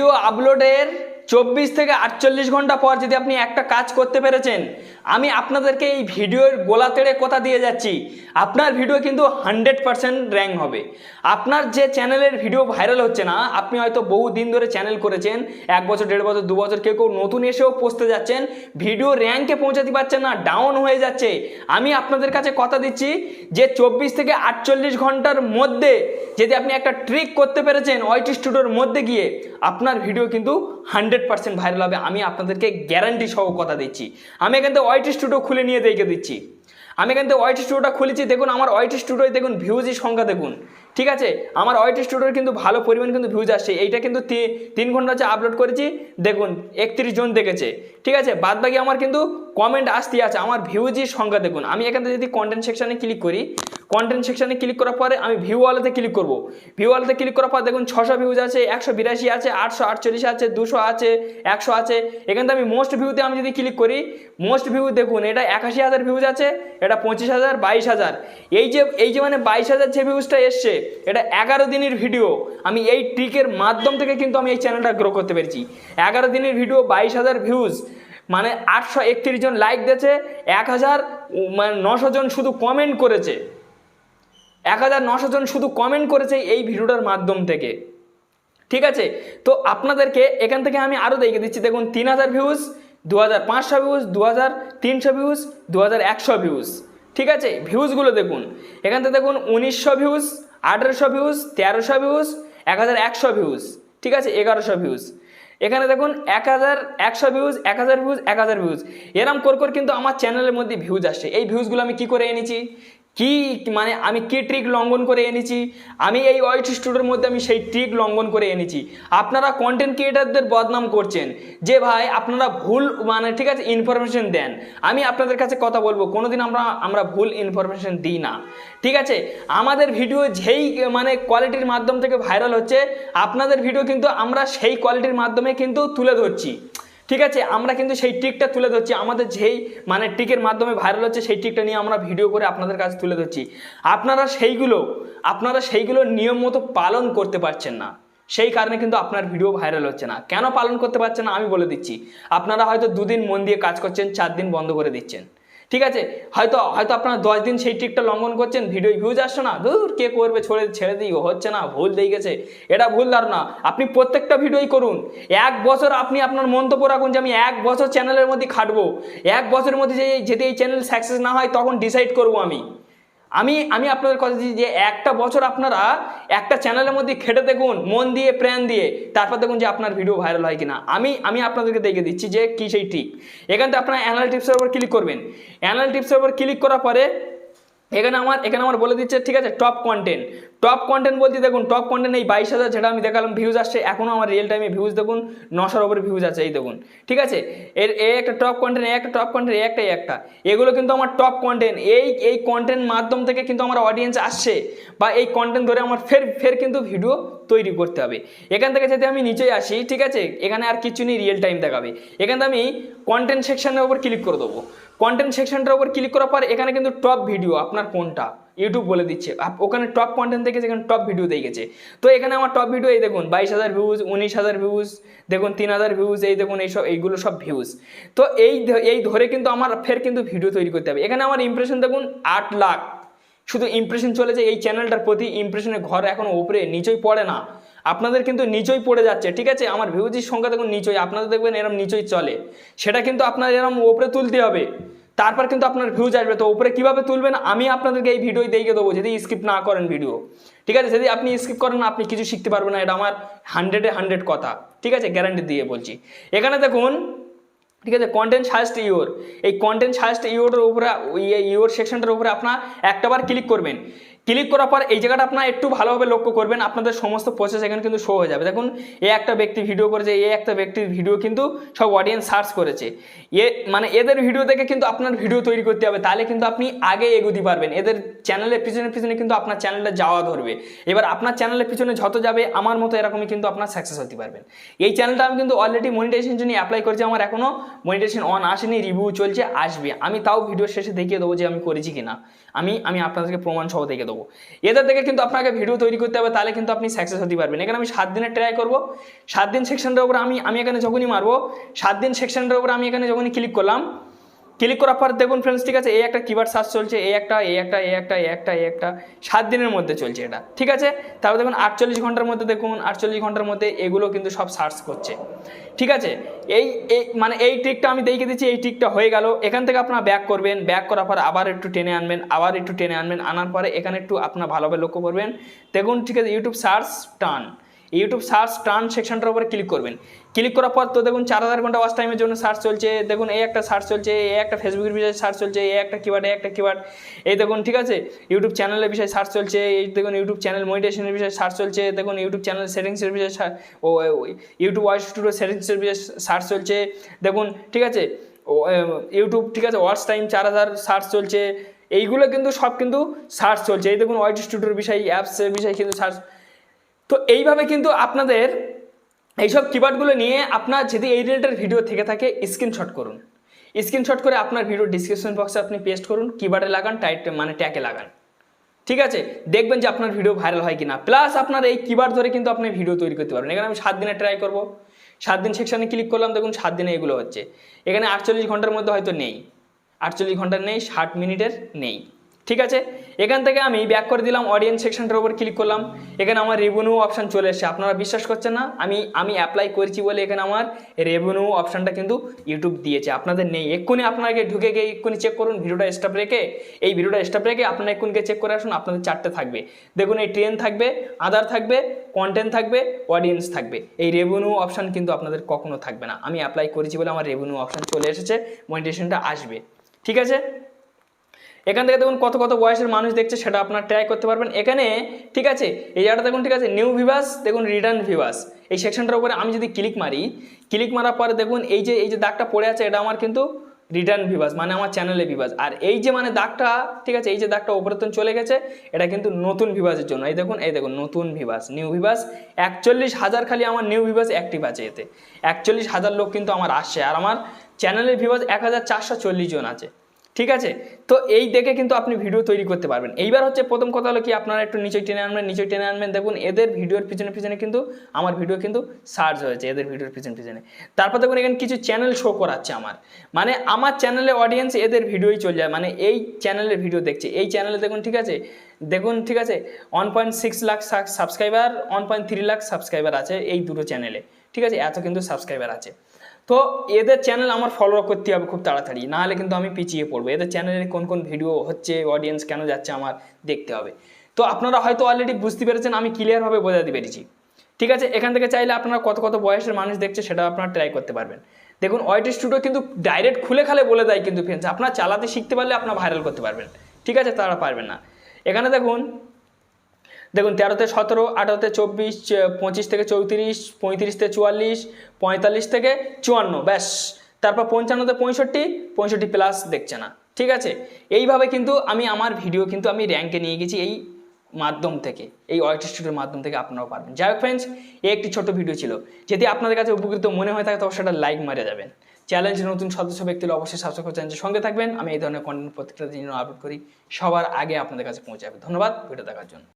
Video আপলোডের চব্বিশ থেকে আটচল্লিশ ঘণ্টা পর যদি আপনি একটা কাজ করতে পেরেছেন, আমি আপনাদেরকে এই ভিডিওর গোলা তেড়ে কথা দিয়ে যাচ্ছি। আপনার ভিডিও কিন্তু হান্ড্রেড পারসেন্ট র্যাঙ্ক হবে। আপনার যে চ্যানেলের ভিডিও ভাইরাল হচ্ছে না, আপনি হয়তো বহু দিন ধরে চ্যানেল করেছেন, এক বছর, দেড় বছর, দু বছর কেউ কেউ নতুন এসেও পোস্টে যাচ্ছেন ভিডিও র্যাঙ্কে পৌঁছাতে পারছেন না ডাউন হয়ে যাচ্ছে। আমি আপনাদের কাছে কথা দিচ্ছি যে চব্বিশ থেকে আটচল্লিশ ঘণ্টার মধ্যে যদি আপনি একটা ট্রিক করতে পেরেছেন ওয়াইটি স্টুডিওর মধ্যে গিয়ে, আপনার ভিডিও কিন্তু হান্ড্রেড পার্সেন্ট ভাইরাল হবে। আমি আপনাদেরকে গ্যারান্টি সহ কথা দিচ্ছি। আমি এখান থেকে ওয়াইটি স্টুডিও খুলে নিয়ে দেখে দিচ্ছি। আমি এখান থেকে ওয়াইটি স্টুডিওটা খুলেছি, দেখুন আমার ওয়াইটি স্টুডিওয় দেখুন ভিউজের সংখ্যা দেখুন। ঠিক আছে? আমার ওয়াইটি স্টুডিওর কিন্তু ভালো পরিমাণ কিন্তু ভিউজ আসছে। এইটা কিন্তু তিন ঘণ্টা হচ্ছে আপলোড করেছি, দেখুন, একত্রিশ জন দেখেছে। ঠিক আছে? বাদ বাকি আমার কিন্তু কমেন্ট আসতে আছে। আমার ভিউজের সংখ্যা দেখুন। আমি এখান থেকে যদি কন্টেন্ট সেকশানে ক্লিক করি কন্টেন্ট সেকশনে ক্লিক করার পরে আমি ভিউ ওয়ালেতে ক্লিক করব। ভিউ ওয়ালেতে ক্লিক করার পর দেখুন ছশো ভিউজ আছে, একশো বিরাশি আছে, আটশো আটচল্লিশ আছে, দুশো আছে, একশো আছে। এখান থেকে আমি মোস্ট ভিউতে আমি যদি ক্লিক করি মোস্ট ভিউ দেখুন, এটা একাশি হাজার ভিউজ আছে, এটা পঁচিশ হাজার, বাইশ হাজার। এই যে এই যে মানে বাইশ হাজার যে ভিউজটা এসছে, এটা এগারো দিনের ভিডিও আমি এই ট্রিকের মাধ্যম থেকে কিন্তু আমি এই চ্যানেলটা গ্রো করতে পেরেছি। এগারো দিনের ভিডিও বাইশ হাজার ভিউজ মানে আটশো একত্রিশ জন লাইক দিয়েছে, এক হাজার মানে নশো জন শুধু কমেন্ট করেছে। এক হাজার নশো জন শুধু কমেন্ট করেছে এই ভিডিওটার মাধ্যম থেকে। ঠিক আছে? তো আপনাদেরকে এখান থেকে আমি আরও দেখে দিচ্ছি। দেখুন, তিন হাজার ভিউজ দু হাজার পাঁচশো ভিউজ দু হাজার তিনশো ভিউজ দু হাজার একশো ভিউজ ঠিক আছে? ভিউজগুলো দেখুন। এখান থেকে দেখুন, উনিশশো ভিউজ আঠেরোশো ভিউজ তেরোশো ভিউজ এক হাজার একশো ভিউজ ঠিক আছে? এগারোশো ভিউজ এখানে দেখুন, এক হাজার একশো ভিউজ এক হাজার ভিউজ এক হাজার ভিউজ এরম কর কর কিন্তু আমার চ্যানেলের মধ্যে ভিউজ আসছে এই ভিউজগুলো আমি কি করে এনেছি? কি মানে আমি কি ট্রিক লঙ্ঘন করে এনেছি? আমি এই ওয়াইট স্টুডিওর মধ্যে আমি সেই ট্রিক লঙ্ঘন করে এনেছি। আপনারা কন্টেন্ট ক্রিয়েটারদের বদনাম করছেন। যে ভাই, আপনারা ভুল মানে ঠিক আছে ইনফরমেশন দেন। আমি আপনাদের কাছে কথা বলব, কোনোদিন আমরা আমরা ভুল ইনফরমেশন দিই না। ঠিক আছে? আমাদের ভিডিও যেই মানে কোয়ালিটির মাধ্যম থেকে ভাইরাল হচ্ছে, আপনাদের ভিডিও কিন্তু আমরা সেই কোয়ালিটির মাধ্যমে কিন্তু তুলে ধরছি। ঠিক আছে, আমরা কিন্তু সেই ট্রিকটা তুলে ধরছি। আমাদের যেই মানে ট্রিকের মাধ্যমে ভাইরাল হচ্ছে, সেই ট্রিকটা নিয়ে আমরা ভিডিও করে আপনাদের কাছে তুলে ধরছি। আপনারা সেইগুলো আপনারা সেইগুলো নিয়ম মতো পালন করতে পারছেন না। সেই কারণে কিন্তু আপনার ভিডিও ভাইরাল হচ্ছে না। কেন পালন করতে পারছেন না আমি বলে দিচ্ছি। আপনারা হয়তো দুদিন মন দিয়ে কাজ করছেন চার দিন বন্ধ করে দিচ্ছেন। ঠিক আছে? হয়তো হয়তো আপনারা দশ দিন সেই ট্রিকটা লঙ্ঘন করছেন ভিডিও ভিউজ আসছে না। দূর কে করবে? ছেড়ে ছেড়ে দিই হচ্ছে না, ভুল দিয়ে গেছে। এটা ভুল ধারণা। আপনি প্রত্যেকটা ভিডিওই করুন। এক বছর আপনি আপনার মন্তব্য রাখুন যে আমি এক বছর চ্যানেলের মধ্যে খাটবো। এক বছরের মধ্যে যে, যদি এই চ্যানেল সাকসেস না হয়, তখন ডিসাইড করব আমি। আমি আমি আপনাদের কথা দিচ্ছি যে একটা বছর আপনারা একটা চ্যানেলের মধ্যে খেটে দেখুন, মন দিয়ে, প্রাণ দিয়ে, তারপর দেখুন যে আপনার ভিডিও ভাইরাল হয় কিনা। আমি আমি আপনাদেরকে দেখে দিচ্ছি যে কী সেই ঠিক এখান থেকে আপনারা টিপসের উপর ক্লিক করবেন। অ্যানাল টিপসের উপর ক্লিক করার পরে এখানে আমার এখানে আমার বলে দিচ্ছে, ঠিক আছে টপ কন্টেন্ট টপ কন্টেন্ট বলতে দেখুন টপ কন্টেন্ট এই বাইশ হাজার যেটা আমি দেখালাম ভিউজ আসছে, এখনও আমার রিয়েল টাইমে ভিউজ দেখুন, নশোর ওপরে ভিউজ আছে, এই দেখুন। ঠিক আছে? এর, এ একটা টপ কন্টেন্ট এ একটা টপ কন্টেন্ট এ একটা একটা। এগুলো কিন্তু আমার টপ কন্টেন্ট এই এই কন্টেন্ট মাধ্যম থেকে কিন্তু আমার অডিয়েন্স আসছে বা এই কন্টেন্ট ধরে আমার ফের ফের কিন্তু ভিডিও তৈরি করতে হবে। এখান থেকে যদি আমি নিচে আসি, ঠিক আছে? এখানে আর কিছু নেই রিয়েল টাইম দেখাবে। এখান আমি কন্টেন্ট সেকশনের উপর ক্লিক করে দেবো। কন্টেন্ট সেকশনটার উপর ক্লিক করার পর এখানে কিন্তু টপ ভিডিও আপনার কোনটা? ইউটিউব বলে দিচ্ছে। ওখানে টপ কন্টেন্ট থেকে যেখানে টপ ভিডিও দিয়ে গেছে তো এখানে আমার টপ ভিডিও এই দেখুন, বাইশ হাজার ভিউজ উনিশ হাজার ভিউজ দেখুন তিন হাজার ভিউজ এই দেখুন এইসব, এইগুলো সব ভিউজ তো এই এই ধরে কিন্তু আমার ফের কিন্তু ভিডিও তৈরি করতে হবে। এখানে আমার ইমপ্রেশন দেখুন আট লাখ। শুধু ইমপ্রেশন চলেছে এই চ্যানেলটার প্রতি ইমপ্রেশনের ঘর এখনও উপরে, নিচই পড়ে না। আপনাদের কিন্তু নিচই পড়ে যাচ্ছে, ঠিক আছে? আমার ভিউজির সংখ্যা দেখুন নিচই আপনাদের দেখবেন এরম নিচই চলে। সেটা কিন্তু আপনার এরম উপরে তুলতে হবে। তারপর কিন্তু আপনার ভিউজ আসবে। তো উপরে কীভাবে তুলবেন, আমি আপনাদেরকে এই ভিডিও দিয়ে দেবো, যদি স্কিপ না করেন ভিডিও ঠিক আছে, যদি আপনি স্কিপ করেন, আপনি কিছু শিখতে পারবেন না, এটা আমার হান্ড্রেডে হান্ড্রেড কথা। ঠিক আছে গ্যারান্টি দিয়ে বলছি। এখানে দেখুন, ঠিক আছে কন্টেন্ট সাজেস্ট ইয়োর এই কন্টেন্ট সাজেস্ট ইওর উপরে ইওর সেকশনটার উপরে আপনার একটাবার ক্লিক করবেন। ক্লিক করার পর এই জায়গাটা আপনার একটু ভালোভাবে লক্ষ্য করবেন, আপনাদের সমস্ত প্রসেস এখানে কিন্তু শো হয়ে যাবে। দেখুন, এ একটা ব্যক্তি ভিডিও করেছে, এ একটা ব্যক্তির ভিডিও কিন্তু সব অডিয়েন্স সার্চ করেছে। এ মানে এদের ভিডিও দেখে কিন্তু আপনার ভিডিও তৈরি করতে হবে, তাহলে কিন্তু আপনি আগে এগোতে পারবেন। এদের চ্যানেলের পিছনে পিছনে কিন্তু আপনার চ্যানেলটা যাওয়া ধরবে। এবার আপনার চ্যানেলের পিছনে যত যাবে, আমার মতো এরকমই কিন্তু আপনার সাকসেস হতে পারবেন। এই চ্যানেলটা আমি কিন্তু অলরেডি মনিটাইজেশন জন্য অ্যাপ্লাই করেছি, আমার এখনও মনিটাইজেশন অন আসেনি রিভিউ চলছে, আসবে। আমি তাও ভিডিও শেষে দেখিয়ে দেবো যে আমি করেছি কিনা। আমি আমি আপনাদেরকে প্রমাণ সহ দেখে দেবো। এদের থেকে কিন্তু আপনাকে ভিডিও তৈরি করতে হবে, তাহলে কিন্তু আপনি সাকসেস হতে পারবেন। এখানে আমি সাত দিনের ট্রাই করব। সাত দিন সেকশনটার উপর আমি আমি এখানে যখনই মারবো, সাত দিন সেকশনটার উপর আমি এখানে যখনই ক্লিক করলাম ক্লিক করার পর দেখুন ফ্রেন্ডস ঠিক আছে? এই একটা কিবার সার্চ চলছে, এই একটা এই একটা এই একটা এই একটা এই একটা, সাত দিনের মধ্যে চলছে এটা, ঠিক আছে? তারপর দেখুন আটচল্লিশ ঘণ্টার মধ্যে দেখুন, আটচল্লিশ ঘণ্টার মধ্যে এগুলো কিন্তু সব সার্চ করছে, ঠিক আছে? এই এই মানে এই ট্রিকটা আমি দেখিয়ে দিচ্ছি, এই ট্রিকটা হয়ে গেল, এখান থেকে আপনারা ব্যাক করবেন ব্যাক করার পর আবার একটু টেনে আনবেন, আবার একটু টেনে আনবেন, আনার পরে এখানে একটু আপনার ভালোভাবে লক্ষ্য করবেন, দেখুন, ঠিক আছে YouTube search turn YouTube search turn সেকশনটার উপরে ক্লিক করবেন। ক্লিক করার পর তো দেখুন চার হাজার ঘণ্টা ওয়াচ টাইমের জন্য সার্চ চলছে। দেখুন এই একটা সার্চ চলছে এই একটা ফেসবুকের বিষয়ে সার্চ চলছে এই একটা কিওয়ার্ড এই একটা কিওয়ার্ড এই দেখুন, ঠিক আছে? ইউটিউব চ্যানেলের বিষয়ে সার্চ চলছে, এই দেখুন ইউটিউব চ্যানেল মনিটেশনের বিষয়ে সার্চ চলছে, দেখুন ইউটিউব চ্যানেল সেটিংসের বিষয়ে ও ইউটিউব ওয়াইস স্টুডিও সেটিংসের বিষয়ে সার্চ চলছে। দেখুন, ঠিক আছে? ইউটিউব ঠিক আছে? ওয়াচ টাইম চার হাজার সার্চ চলছে। এইগুলো কিন্তু সব কিন্তু সার্চ চলছে। এই দেখুন ওয়াইট স্টুডিওর বিষয় অ্যাপসের বিষয়ে কিন্তু সার্চ তো এইভাবে কিন্তু আপনাদের এইসব কিবার্ডগুলো নিয়ে আপনার যদি এই রিলেটেড ভিডিও থেকে থাকে স্ক্রিনশট করুন। স্ক্রিনশট করে আপনার ভিডিও ডিসক্রিপশন বক্সে আপনি পেস্ট করুন কিবার্ডে লাগান টাইট মানে ট্যাগে লাগান। ঠিক আছে? দেখবেন যে আপনার ভিডিও ভাইরাল হয় কিনা। প্লাস আপনার এই কিবার্ড ধরে কিন্তু আপনি ভিডিও তৈরি করতে পারবেন। এখানে আমি সাত দিনে ট্রাই করব। সাত দিন সেকশানে ক্লিক করলাম, দেখুন সাত দিনে এগুলো হচ্ছে। এখানে আটচল্লিশ ঘণ্টার মধ্যে হয়তো নেই। আটচল্লিশ ঘণ্টার নেই, ষাট মিনিটের নেই। ঠিক আছে? এখান থেকে আমি ব্যাক করে দিলাম অডিয়েন্স সেকশনটার উপর ক্লিক করলাম। এখানে আমার রেভিনিউ অপশন চলে এসেছে। আপনারা বিশ্বাস করছেন না? আমি আমি অ্যাপ্লাই করেছি বলে এখানে আমার রেভিনিউ অপশানটা কিন্তু ইউটিউব দিয়েছে। আপনাদের নেই। এক্ষুনি আপনাকে ঢুকে গিয়ে এক্ষুনি চেক করুন ভিডিওটা স্টপ রেখে। এই ভিডিওটা স্টপ রেখে আপনারা এক্ষুনি চেক করে আসুন, আপনাদের চারটে থাকবে। দেখুন, এই ট্রেন থাকবে আদার থাকবে কন্টেন্ট থাকবে অডিয়েন্স থাকবে। এই রেভিনিউ অপশান কিন্তু আপনাদের কখনো থাকবে না। আমি অ্যাপ্লাই করেছি বলে আমার রেভিনিউ অপশান চলে এসেছে। মনিটেশনটা আসবে। ঠিক আছে? এখান থেকে দেখুন কত কত বয়সের মানুষ দেখছে, সেটা আপনার ট্রাই করতে পারবেন। এখানে, ঠিক আছে, এই জায়গাটা দেখুন, ঠিক আছে নিউ ভিভাস দেখুন রিটার্ন ভিভাস এই সেকশনটার উপরে আমি যদি ক্লিক মারি ক্লিক মারার পরে দেখুন, এই যে এই যে দাগটা পড়ে আছে, এটা আমার কিন্তু রিটার্ন ভিভাস মানে আমার চ্যানেলে ভিভাস আর এই যে মানে দাগটা, ঠিক আছে, এই যে দাগটা উপরে তো চলে গেছে, এটা কিন্তু নতুন ভিভাসের জন্য। এই দেখুন এই দেখুন, নতুন ভিভাস নিউ ভিভাস একচল্লিশ হাজার খালি আমার নিউ ভিভাস অ্যাক্টিভ আছে এতে। একচল্লিশ হাজার লোক কিন্তু আমার আসছে। আর আমার চ্যানেলের ভিভাস এক হাজার চারশো চল্লিশ জন আছে। ঠিক আছে? তো এই দেখে কিন্তু আপনি ভিডিও তৈরি করতে পারবেন। এইবার হচ্ছে প্রথম কথা হলো কি, আপনারা একটু নিচে টেনে আনবেন নিচে টেনে আনবেন। দেখুন, এদের ভিডিওর পিছনে পিছনে কিন্তু আমার ভিডিও কিন্তু সার্চ হয়েছে, এদের ভিডিওর পিছনে পিছনে। তারপর দেখুন, এখানে কিছু চ্যানেল শো করাচ্ছে আমার। মানে আমার চ্যানেলে অডিয়েন্স এদের ভিডিওই চলে যায়। মানে এই চ্যানেলের ভিডিও দেখছে। এই চ্যানেলে দেখুন, ঠিক আছে? দেখুন, ঠিক আছে? One point six lakh subscriber one point three lakh subscriber আছে এই দুটো চ্যানেলে ঠিক আছে? এত কিন্তু সাবস্ক্রাইবার আছে। তো এদের চ্যানেল আমার ফলো করতে হবে খুব তাড়াতাড়ি না হলে কিন্তু আমি পিছিয়ে পড়ব। এদের চ্যানেলে কোন কোন ভিডিও হচ্ছে অডিয়েন্স কেন যাচ্ছে আমার দেখতে হবে। তো আপনারা হয়তো অলরেডি বুঝতে পেরেছেন, আমি ক্লিয়ারভাবে বোঝাতে পেরেছি। ঠিক আছে? এখান থেকে চাইলে আপনারা কত কত বয়সের মানুষ দেখছে সেটা আপনারা ট্রাই করতে পারবেন। দেখুন ওয়াইট স্টুডিও কিন্তু ডাইরেক্ট খুলে খালে বলে দেয় কিন্তু ফ্রেন্ডস আপনারা চালাতে শিখতে পারলে আপনারা ভাইরাল করতে পারবেন। ঠিক আছে? তারা পারবেন না। এখানে দেখুন দেখুন, তেরোতে সতেরো, আঠারোতে চব্বিশ পঁচিশ থেকে চৌত্রিশ পঁয়ত্রিশ থেকে চুয়াল্লিশ, পঁয়তাল্লিশ থেকে চুয়ান্ন, ব্যাস। তারপর পঞ্চান্নতে পঁয়ষট্টি পঁয়ষট্টি প্লাস দেখছে না। ঠিক আছে? এইভাবে কিন্তু আমি আমার ভিডিও কিন্তু আমি র্যাঙ্কে নিয়ে গেছি এই মাধ্যম থেকে, এই ওয়াইট স্টুডিওর মাধ্যম থেকে আপনারাও পারবেন। যাই হোক ফ্রেন্ডস এই একটি ছোট ভিডিও ছিল। যদি আপনাদের কাছে উপকৃত মনে হয় থাকে, তবে সেটা লাইক মারে যাবেন। চ্যালেঞ্জের নতুন সদস্য ব্যক্তি হলে অবশ্যই সাবস্ক্রাইব করে চ্যানেলের সঙ্গে থাকবেন। আমি এই ধরনের কন্টেন্ট প্রত্যেকটা দিন আপলোড করি। সবার আগে আপনাদের কাছে পৌঁছে যাবে ধন্যবাদ। ভিডিও দেখার জন্য।